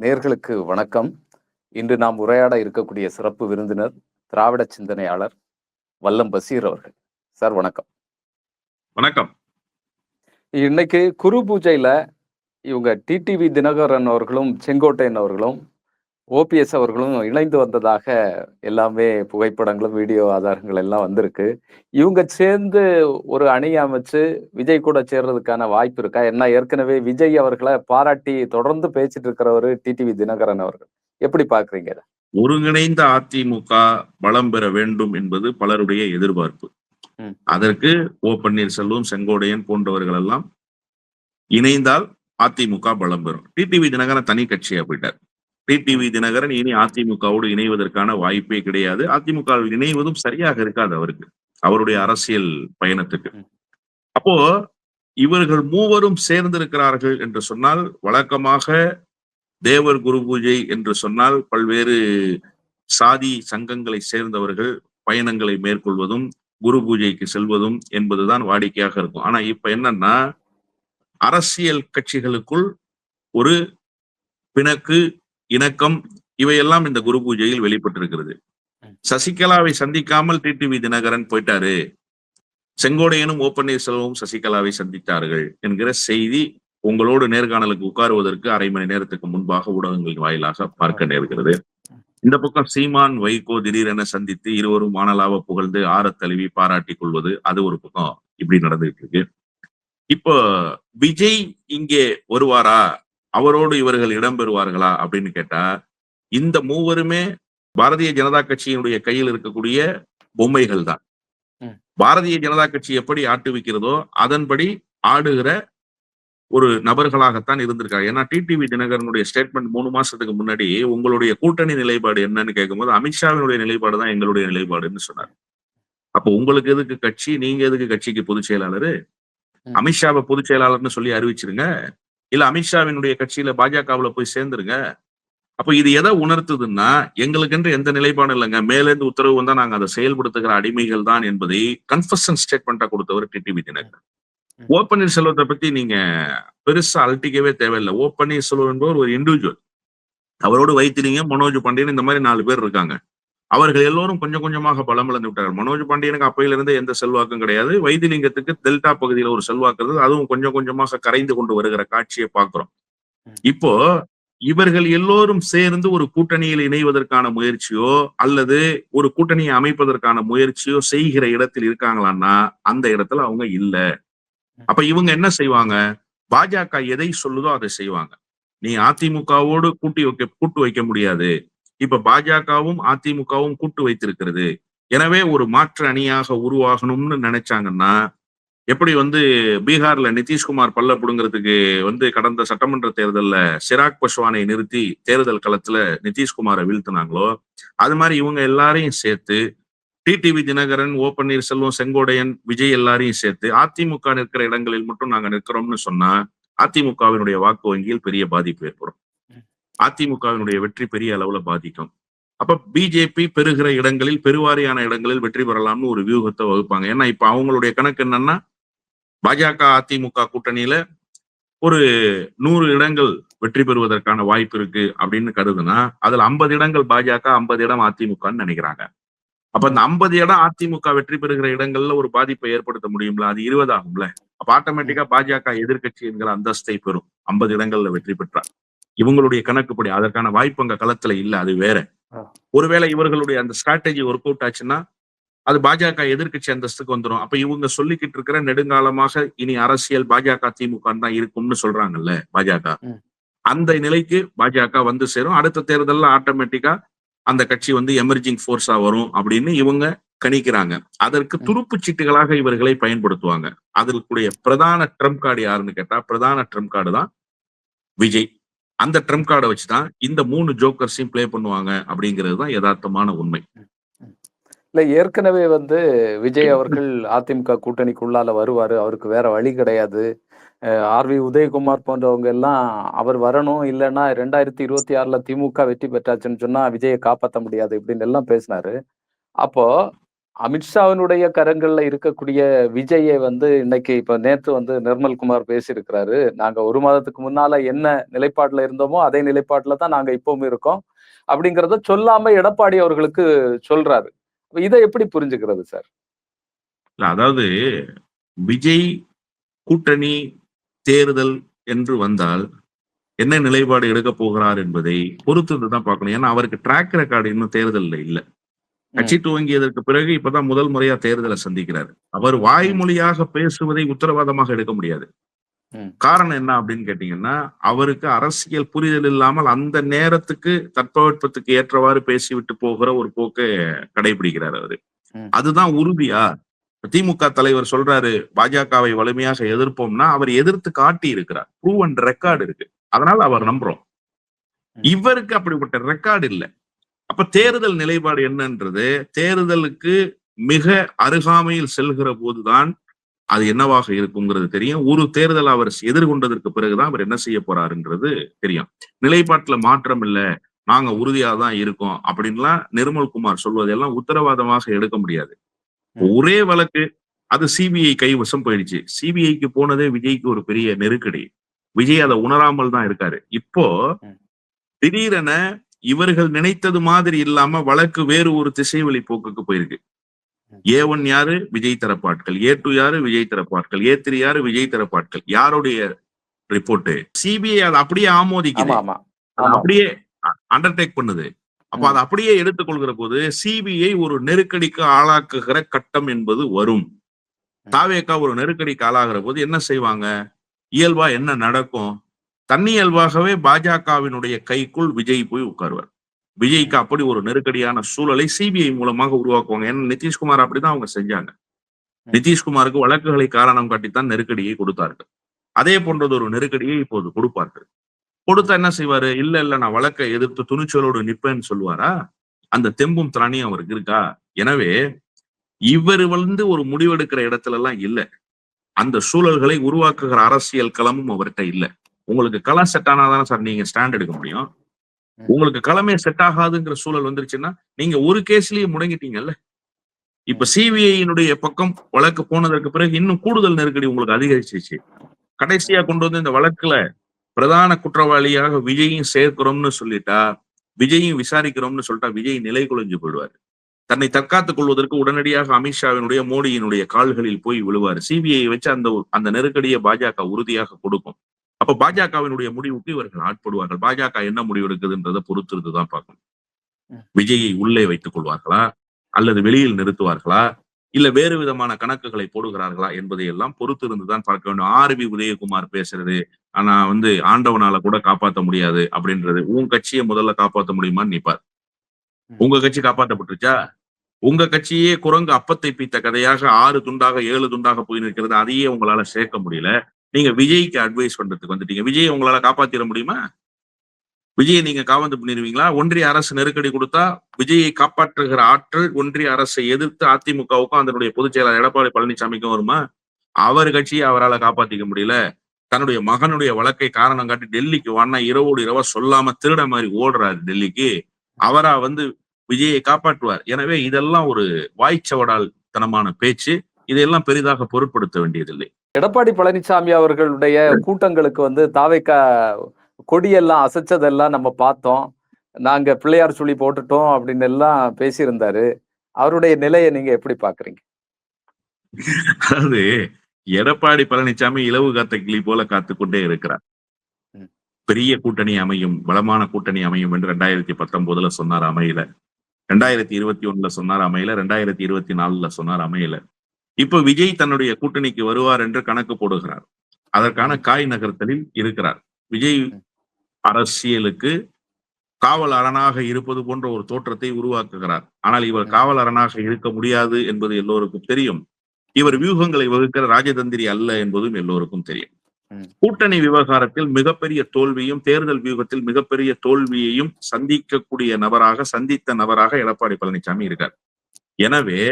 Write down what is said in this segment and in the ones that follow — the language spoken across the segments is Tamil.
நேர்களுக்கு வணக்கம். இன்று நாம் உரையாட இருக்கக்கூடிய சிறப்பு விருந்தினர் திராவிட சிந்தனையாளர் வல்லம் பசீர் அவர்கள். சார் வணக்கம். வணக்கம். இன்னைக்கு குரு பூஜையில இவங்க டிடிவி தினகரன் அவர்களும் செங்கோட்டையன் அவர்களும் ஓபிஎஸ் அவர்களும் இணைந்து வந்ததாக எல்லாமே புகைப்படங்களும் வீடியோ ஆதாரங்கள் எல்லாம் வந்திருக்கு. இவங்க சேர்ந்து ஒரு அணி அமைச்சு விஜய் கூட சேர்றதுக்கான வாய்ப்பு இருக்கா? என்ன ஏற்கனவே விஜய் அவர்களை பாராட்டி தொடர்ந்து பேசிட்டு இருக்கிறவரு டிடிவி தினகரன் அவர்கள். எப்படி பாக்குறீங்க? ஒருங்கிணைந்த அதிமுக பலம் பெற வேண்டும் என்பது பலருடைய எதிர்பார்ப்பு. அதற்கு ஓ பன்னீர்செல்வம் செங்கோடையன் போன்றவர்கள் எல்லாம் இணைந்தால் அதிமுக பலம் பெறும். டிடிவி தினகரன் தனி கட்சியா போயிட்டார். டிடிவி தினகரன் இனி அதிமுகவோடு இணைவதற்கான வாய்ப்பே கிடையாது. அதிமுக இணைவதும் சரியாக இருக்காது அவருக்கு. அவருடைய அரசியல் பயணத்துக்கு. அப்போ இவர்கள் மூவரும் சேர்ந்திருக்கிறார்கள் என்று சொன்னால் வழக்கமாக தேவர் குரு பூஜை என்று சொன்னால் பல்வேறு சாதி சங்கங்களை சேர்ந்தவர்கள் பயணங்களை மேற்கொள்வதும் குரு பூஜைக்கு செல்வதும் என்பதுதான் வாடிக்கையாக இருக்கும். ஆனா இப்ப என்னன்னா அரசியல் கட்சிகளுக்குள் ஒரு பிணக்கு இணக்கம் இவையெல்லாம் இந்த குரு பூஜையில் வெளிப்பட்டிருக்கிறது. சசிகலாவை சந்திக்காமல் டிடிவி தினகரன் போயிட்டாரு. செங்கோடையனும் ஓ பன்னீர்செல்வமும் சசிகலாவை சந்தித்தார்கள் என்கிற செய்தி உங்களோடு நேர்காணலுக்கு உட்காருவதற்கு அரை மணி நேரத்துக்கு முன்பாக ஊடகங்களின் வாயிலாக பார்க்க நேர்கிறது. இந்த பக்கம் சீமான் வைகோ திடீரென சந்தித்து இருவரும் மானலாவ புகழ்ந்து ஆற தழுவி பாராட்டிக் கொள்வது அது ஒரு பக்கம் இப்படி நடந்துட்டு இருக்கு. இப்போ விஜய் இங்கே வருவாரா? அவரோடு இவர்கள் இடம்பெறுவார்களா அப்படின்னு கேட்டா இந்த மூவருமே பாரதிய ஜனதா கட்சியினுடைய கையில் இருக்கக்கூடிய பொம்மைகள் தான். பாரதிய ஜனதா கட்சி எப்படி ஆட்டுவிக்கிறதோ அதன்படி ஆடுகிற ஒரு நபர்களாகத்தான் இருந்திருக்காங்க. ஏன்னா டிடிவி தினகரனுடைய ஸ்டேட்மெண்ட் மூணு மாசத்துக்கு முன்னாடி உங்களுடைய கூட்டணி நிலைப்பாடு என்னன்னு கேட்கும்போது அமித்ஷாவினுடைய நிலைப்பாடு தான் எங்களுடைய நிலைப்பாடுன்னு சொன்னார். அப்போ உங்களுக்கு எதுக்கு கட்சி நீங்க எதுக்கு கட்சிக்கு பொதுச் செயலாளரு. அமித்ஷாவை பொதுச் செயலாளர்னு சொல்லி அறிவிச்சிருங்க. இல்ல அமித்ஷாவினுடைய கட்சியில பாஜகவுல போய் சேர்ந்துருங்க. அப்ப இது எதை உணர்த்துதுன்னா எங்களுக்கென்று எந்த நிலைப்பாடும் இல்லைங்க. மேலேருந்து உத்தரவு வந்தா நாங்க அதை செயல்படுத்துகிற அடிமைகள் தான் என்பதை கன்ஃபஷன் ஸ்டேட்மெண்டா கொடுத்தவர் டிடிவி தினகரன் ஓ பன்னீர்செல்வத்தை பத்தி நீங்க பெருசா அழட்டிக்கவே தேவையில்லை. ஓ பன்னீர்செல்வம் என்பவர் ஒரு இண்டிவிஜுவல் அவரோடு வைத்திலிங்க மனோஜ் பாண்டியன் இந்த மாதிரி நாலு பேர் இருக்காங்க. அவர்கள் எல்லோரும் கொஞ்சம் கொஞ்சமாக பலம் இழந்து விட்டார்கள். மனோஜ் பாண்டியனுக்கு அப்பையில இருந்து எந்த செல்வாக்கும் கிடையாது. வைத்திலிங்கத்துக்கு டெல்டா பகுதியில ஒரு செல்வாக்கு இருந்தது. அதுவும் கொஞ்சம் கொஞ்சமாக கரைந்து கொண்டு வருகிற காட்சியை பார்க்கிறோம். இப்போ இவர்கள் எல்லோரும் சேர்ந்து ஒரு கூட்டணியில் இணைவதற்கான முயற்சியோ அல்லது ஒரு கூட்டணியை அமைப்பதற்கான முயற்சியோ செய்கிற இடத்தில் இருக்காங்களான்னா அந்த இடத்துல அவங்க இல்ல. அப்ப இவங்க என்ன செய்வாங்க? பாஜக எதை சொல்லுதோ அதை செய்வாங்க. நீ அதிமுகவோடு கூட்டி வைக்க கூட்டு வைக்க முடியாது. இப்ப பாஜகவும் அதிமுகவும் கூட்டு வைத்திருக்கிறது. எனவே ஒரு மாற்று அணியாக உருவாகணும்னு நினைச்சாங்கன்னா எப்படி வந்து பீகார்ல நிதிஷ்குமார் பல்ல புடுங்கிறதுக்கு வந்து கடந்த சட்டமன்ற தேர்தல்ல சிராக் பஸ்வானை நிறுத்தி தேர்தல் களத்துல நிதிஷ்குமாரை வீழ்த்தினாங்களோ அது மாதிரி இவங்க எல்லாரையும் சேர்த்து டிடிவி தினகரன் ஓ பன்னீர்செல்வம் செங்கோடையன் விஜய் எல்லாரையும் சேர்த்து அதிமுக நிற்கிற இடங்களில் மட்டும் நாங்க நிற்கிறோம்னு சொன்னா அதிமுகவினுடைய வாக்கு வங்கியில் பெரிய பாதிப்பு ஏற்படும். அதிமுகவினுடைய வெற்றி பெரிய அளவுல பாதிக்கும். அப்ப பிஜேபி பெறுகிற இடங்களில் பெருவாரியான இடங்களில் வெற்றி பெறலாம்னு ஒரு வியூகத்தை வகுப்பாங்க. ஏன்னா இப்ப அவங்களுடைய கணக்கு என்னன்னா பாஜக அதிமுக கூட்டணியில ஒரு நூறு இடங்கள் வெற்றி பெறுவதற்கான வாய்ப்பு இருக்கு அப்படின்னு கருதுனா அதுல ஐம்பது இடங்கள் பாஜக ஐம்பது இடம் அதிமுகன்னு நினைக்கிறாங்க. அப்ப அந்த ஐம்பது இடம் அதிமுக வெற்றி பெறுகிற இடங்கள்ல ஒரு பாதிப்பை ஏற்படுத்த முடியும்ல? அது இருபது ஆகும்ல அப்ப ஆட்டோமேட்டிக்கா பாஜக எதிர்கட்சி என்கிற அந்தஸ்தை பெறும். ஐம்பது இடங்கள்ல வெற்றி பெற்றா. இவங்களுடைய கணக்குப்படி அதற்கான வாய்ப்பு அங்க களத்துல இல்ல அது வேற. ஒருவேளை இவர்களுடைய அந்த ஸ்ட்ராட்டஜி ஒர்க் அவுட் ஆச்சுன்னா அது பாஜக எதிர்க்கட்சி அந்தஸ்துக்கு வந்துடும் அப்ப இவங்க சொல்லிக்கிட்டு இருக்கிற நெடுங்காலமாக இனி அரசியல் பாஜக திமுக தான் இருக்கும்னு சொல்றாங்கல்ல பாஜக. அந்த நிலைக்கு பாஜக வந்து சேரும். அடுத்த தேர்தல்ல ஆட்டோமேட்டிக்கா அந்த கட்சி வந்து எமர்ஜிங் ஃபோர்ஸா வரும் அப்படின்னு இவங்க கணிக்கிறாங்க. அதற்கு. துருப்பு சீட்டுகளாக இவர்களை பயன்படுத்துவாங்க. அதற்குடைய பிரதான ட்ரம்ப் கார்டு யாருன்னு கேட்டா பிரதான ட்ரம்ப் கார்டு தான் விஜய். அந்த ட்ரம்ப் கார்டை வச்சுதான் இந்த மூணு ஜோக்கர்ஸையும் பிளே பண்ணுவாங்க அப்படிங்கிறது தான் யதார்த்தமான உண்மை. இல்ல ஏற்கனவே வந்து விஜய் அவர்கள் அதிமுக கூட்டணிக்குள்ளால வருவாரு. அவருக்கு வேற வழி கிடையாது. ஆர் வி உதயகுமார் போன்றவங்க எல்லாம் அவர் வரணும் இல்லைன்னா ரெண்டாயிரத்தி இருபத்தி ஆறுல திமுக வெற்றி பெற்றாச்சுன்னு சொன்னா விஜயை காப்பாற்ற முடியாது இப்படின்னு எல்லாம் பேசினாரு. அப்போ அமித்ஷாவினுடைய கரங்கள்ல இருக்கக்கூடிய விஜயை வந்து இன்னைக்கு இப்ப நேத்து வந்து நிர்மல்குமார் பேசியிருக்கிறாரு. நாங்க ஒரு மாதத்துக்கு முன்னால என்ன நிலைப்பாட்டுல இருந்தோமோ, அதே நிலைப்பாட்டுல தான் நாங்க இப்பவும் இருக்கோம். அப்படிங்கிறத சொல்லாம எடப்பாடி அவர்களுக்கு சொல்றாரு. இதை எப்படி புரிஞ்சுக்கிறது சார்? அதாவது விஜய் கூட்டணி தேர்தல் என்று வந்தால் என்ன நிலைப்பாடு எடுக்க போகிறார் என்பதை பொறுத்து தான் பார்க்கணும். ஏன்னா அவருக்கு ட்ராக் ரெக்கார்டு இன்னும் தேர்தலில் இல்ல. கட்சி. துவங்கியதற்கு பிறகு இப்பதான் முதல் முறையா தேர்தலை சந்திக்கிறாரு. அவர். வாய்மொழியாக பேசுவதை உத்தரவாதமாக எடுக்க முடியாது. காரணம் என்ன அப்படின்னு கேட்டீங்கன்னா, அவருக்கு அரசியல் புரிதல் இல்லாமல் அந்த நேரத்துக்கு தட்பவெட்பத்துக்கு ஏற்றவாறு பேசிவிட்டு போகிற ஒரு போக்க கடைபிடிக்கிறார் அவரு. அதுதான் உறுதியா? திமுக தலைவர் சொல்றாரு, பாஜகவை வலிமையாக எதிர்ப்போம்னா, அவர் எதிர்த்து காட்டி இருக்கிறார். ப்ரூவன் ரெக்கார்ட் இருக்கு. அதனால அவர். நம்புறோம். இவருக்கு அப்படிப்பட்ட ரெக்கார்ட் இல்ல. அப்ப தேர்தல் நிலைப்பாடு என்னன்றது, தேர்தலுக்கு மிக அருகாமையில் செல்கிற போதுதான் அது என்னவாக இருக்குங்கிறது தெரியும். ஒரு தேர்தல் அவர் எதிர்கொண்டதற்கு பிறகுதான் அவர் என்ன செய்ய போறாருங்கிறது தெரியும். நிலைப்பாட்டுல மாற்றம் இல்ல. நாங்க உறுதியா தான் இருக்கோம். அப்படின்லாம் நிர்மல்குமார் சொல்வதெல்லாம் உத்தரவாதமாக எடுக்க முடியாது. ஒரே வழக்கு அது சிபிஐ கைவசம் போயிடுச்சு. சிபிஐக்கு போனதே விஜய்க்கு ஒரு பெரிய நெருக்கடி. விஜய் அத உணராமல் தான் இருக்காரு. இப்போ. திடீரென இவர்கள் நினைத்தது மாதிரி இல்லாம வழக்கு வேறு ஒரு திசைவழி போக்குக்கு போயிருக்கு. ம். ஏ1 யாரு? விஜய் தரப்பு ஆட்கள். ஏ2 யாரு? விஜய் தரப்பு ஆட்கள். ஏ3 யாரு? விஜய் தரப்பு ஆட்கள். யாருடைய ரிப்போர்ட்? சிபிஐ அத அப்படியே ஆமோதிக்குது. அப்படியே அண்டர்டேக் பண்ணுது. அப்ப. அத அப்படியே எடுத்துக்கொள்கிற போது சிபிஐ ஒரு நெருக்கடிக்கு ஆளாக்குகிற கட்டம் என்பது வரும். ம். தாவேகா ஒரு நெருக்கடிக்கு ஆளாகிற போது என்ன செய்வாங்க? இயல்பா என்ன நடக்கும்? தன்னியல்பாகவே பாஜகவினுடைய கைக்குள் விஜய் போய் உட்காருவார். விஜய்க்கு. அப்படி ஒரு நெருக்கடியான சூழலை சிபிஐ மூலமாக உருவாக்குவாங்க. ஏன்னா நிதிஷ்குமார் அப்படிதான் அவங்க செஞ்சாங்க. நிதிஷ்குமாருக்கு வழக்குகளை காரணம் காட்டித்தான் நெருக்கடியை கொடுத்தார்கள். அதே போன்றது ஒரு நெருக்கடியை இப்போது கொடுப்பார்கள். கொடுத்தா என்ன செய்வாரு? இல்ல, இல்ல நான் வழக்கை எதிர்த்து துணிச்சலோடு நிப்பேன்னு சொல்லுவாரா? அந்த தெம்பும் திராணியும் அவருக்கு இருக்கா? எனவே இவரு வந்து ஒரு முடிவெடுக்கிற இடத்துல எல்லாம் இல்ல. அந்த சூழல்களை உருவாக்குகிற அரசியல் களமும் அவர்ட்ட இல்ல. உங்களுக்கு களம் செட் ஆனாதானே சார் நீங்க ஸ்டாண்ட் எடுக்க முடியும். உங்களுக்கு களமே செட் ஆகாதுங்கிற சூழல் வந்துருச்சுன்னா, நீங்க ஒரு கேஸ்லயே முடங்கிட்டீங்கல்ல. இப்ப சிபிஐனுடைய சிபிஐயினுடைய பக்கம் வழக்கு போனதற்கு பிறகு இன்னும் கூடுதல் நெருக்கடி உங்களுக்கு அதிகரிச்சிருச்சு. கடைசியா கொண்டு வந்து இந்த வழக்குல பிரதான குற்றவாளியாக விஜயும் சேர்க்கிறோம்னு சொல்லிட்டா, விஜயும் விசாரிக்கிறோம்னு சொல்லிட்டா விஜய் நிலை குலைஞ்சு போயிடுவாரு. தன்னை தற்காத்துக் கொள்வதற்கு உடனடியாக அமித்ஷாவினுடைய, மோடியினுடைய கால்களில் போய் விழுவாரு. சிபிஐ வச்சு அந்த அந்த நெருக்கடியை பாஜக உறுதியாக கொடுக்கும். அப்ப பாஜகவினுடைய முடிவுக்கு இவர்கள் ஆட்படுவார்கள். பாஜக என்ன முடிவு எடுக்குதுன்றத பொறுத்து இருந்து தான் பார்க்கணும். விஜயை உள்ளே வைத்துக் கொள்வார்களா? அல்லது வெளியில் நிறுத்துவார்களா? இல்ல வேறு விதமான கணக்குகளை போடுகிறார்களா? என்பதை எல்லாம் பொறுத்து இருந்து தான் பார்க்க வேண்டும். ஆர்.பி. உதயகுமார் பேசுறது, ஆனா வந்து ஆண்டவனால கூட காப்பாத்த முடியாது அப்படின்றது. உன் கட்சிய முதல்ல காப்பாத்த முடியுமான்னு நிப்பார். உங்க கட்சி காப்பாத்தப்பட்டுருச்சா? உங்க கட்சியே குரங்கு அப்பத்தை பீத்த கதையாக 6 துண்டாக, 7 துண்டாக போய் நிற்கிறது. அதையே உங்களால சேர்க்க முடியல. நீங்க விஜய்க்கு அட்வைஸ் பண்றதுக்கு வந்துட்டீங்க. விஜய உங்களால காப்பாத்திட முடியுமா? விஜயை நீங்க காவந்து பண்ணிருவீங்களா? ஒன்றிய அரசு நெருக்கடி கொடுத்தா, விஜயை காப்பாற்றுகிற ஆற்றல் ஒன்றிய அரசை எதிர்த்து அதிமுகவுக்கும் அதனுடைய பொதுச் செயலாளர் எடப்பாடி பழனிசாமிக்கும் வருமா? அவர் கட்சியை அவரால் காப்பாத்திக்க முடியல. தன்னுடைய மகனுடைய வழக்கை காரணம் காட்டி டெல்லிக்கு வானா இரவோடு இரவா சொல்லாம திருட மாதிரி ஓடுறாரு டெல்லிக்கு. அவரா வந்து விஜயை காப்பாற்றுவார். எனவே இதெல்லாம் ஒரு வாய்ச்சவடால் தனமான பேச்சு. இதையெல்லாம் பெரிதாக பொருட்படுத்த வேண்டியதில்லை. எடப்பாடி பழனிசாமி அவர்களுடைய கூட்டங்களுக்கு வந்து தாவேகா கொடியெல்லாம் அசைச்சதெல்லாம் நம்ம பார்த்தோம். நாங்க பிள்ளையார் சுழி போட்டுட்டோம் அப்படின்னு எல்லாம் பேசியிருந்தாரு. அவருடைய நிலைய நீங்க எப்படி பார்க்குறீங்க? அதாவது எடப்பாடி பழனிசாமி இலவு காத்த கிளி போல காத்துக்கொண்டே இருக்கிறார். ம். பெரிய கூட்டணி அமையும், பலமான கூட்டணி அமையும் என்று 2019ல சொன்னார் அமையல. 2021ல சொன்னார் அமையல. 2024ல சொன்னார் அமையல. இப்ப விஜய் தன்னுடைய கூட்டணிக்கு வருவார் என்று கணக்கு போடுகிறார். அதற்கான. காய் நகர்த்தலில் இருக்கிறார். விஜய். அரசியலுக்கு காவல் அரணாக இருப்பது போன்ற ஒரு தோற்றத்தை உருவாக்குகிறார். ஆனால் இவர். காவல் அரணாக இருக்க முடியாது என்பது எல்லோருக்கும் தெரியும். இவர் வியூகங்களை வகுக்கிற ராஜதந்திரி அல்ல என்பதும் எல்லோருக்கும் தெரியும். கூட்டணி விவகாரத்தில் மிகப்பெரிய தோல்வியும், தேர்தல் வியூகத்தில் மிகப்பெரிய தோல்வியையும் சந்திக்கக்கூடிய நபராக, சந்தித்த நபராக எடப்பாடி பழனிசாமி இருக்கார். எனவே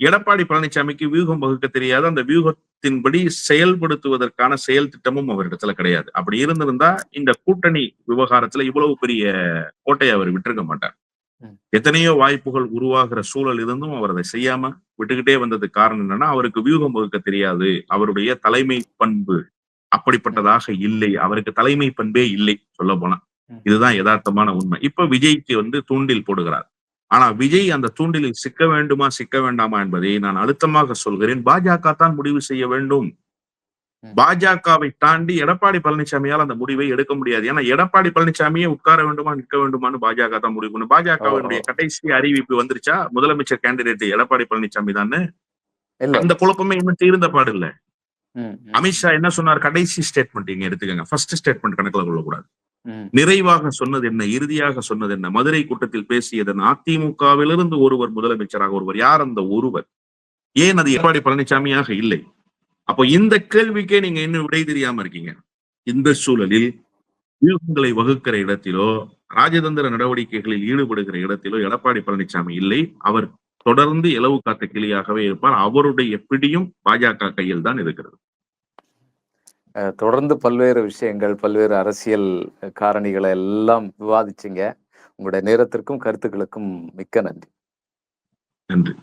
எடப்பாடி பழனிசாமிக்கு வியூகம் வகுக்க தெரியாது. அந்த வியூகத்தின்படி செயல்படுத்துவதற்கான செயல் திட்டமும் அவரிடத்துல கிடையாது. அப்படி இருந்திருந்தா இந்த கூட்டணி விவகாரத்துல இவ்வளவு பெரிய கோட்டைய அவர் விட்டிருக்க மாட்டார். எத்தனையோ வாய்ப்புகள் உருவாகிற சூழல் இருந்தும் அவர் அதை செய்யாம விட்டுக்கிட்டே வந்ததுக்கு காரணம் என்னன்னா அவருக்கு வியூகம் வகுக்க தெரியாது அவருடைய தலைமை பண்பு அப்படிப்பட்டதாக இல்லை அவருக்கு தலைமை பண்பே இல்லை சொல்ல போனா. இதுதான் யதார்த்தமான உண்மை இப்ப விஜய்க்கு வந்து தூண்டில் போடுகிறார் ஆனா விஜய் அந்த தூண்டிலில் சிக்க வேண்டுமா சிக்க வேண்டாமா என்பதை நான் அழுத்தமாக சொல்கிறேன். பாஜக தான் முடிவு செய்ய வேண்டும். பாஜகவை தாண்டி எடப்பாடி பழனிசாமியால் அந்த முடிவை எடுக்க முடியாது. ஏன்னா எடப்பாடி பழனிசாமியே உட்கார வேண்டுமா நிற்க வேண்டுமான்னு பாஜக தான் முடிவு பண்ணும் பாஜகவினுடைய. கடைசி அறிவிப்பு வந்துருச்சா? முதலமைச்சர் கேண்டிடேட் எடப்பாடி பழனிசாமி தான் அந்த குழப்பமே இன்னும் தீர்ந்த பாடு இல்ல. அமித்ஷா என்ன சொன்னார்? கடைசி ஸ்டேட்மெண்ட் இங்க எடுத்துக்கங்க. ஃபர்ஸ்ட் ஸ்டேட்மெண்ட் கணக்குல கொள்ளக்கூடாது. நிறைவாக சொன்னது என்ன இறுதியாக சொன்னது என்ன? மதுரை கூட்டத்தில் பேசியதன் அதிமுகவிலிருந்து ஒருவர் முதலமைச்சராக ஒருவர். யார் அந்த ஒருவர்? ஏன் அது எடப்பாடி பழனிசாமியாக இல்லை? அப்போ இந்த கேள்விக்கே நீங்க இன்னும் விடை தெரியாம இருக்கீங்க. இந்த சூழலில் வியூகங்களை வகுக்கிற இடத்திலோ ராஜதந்திர நடவடிக்கைகளில் ஈடுபடுகிற இடத்திலோ எடப்பாடி பழனிசாமி இல்லை. அவர் தொடர்ந்து இலவு காத்த கிளியாகவே இருப்பார். அவருடைய பிடியும் பாஜக கையில் தான் இருக்கிறது. தொடர்ந்து பல்வேறு விஷயங்கள் பல்வேறு அரசியல் காரணிகளை எல்லாம் விவாதிச்சீங்க. உங்களுடைய நேரத்திற்கும் கருத்துக்களுக்கும் மிக்க நன்றி. நன்றி.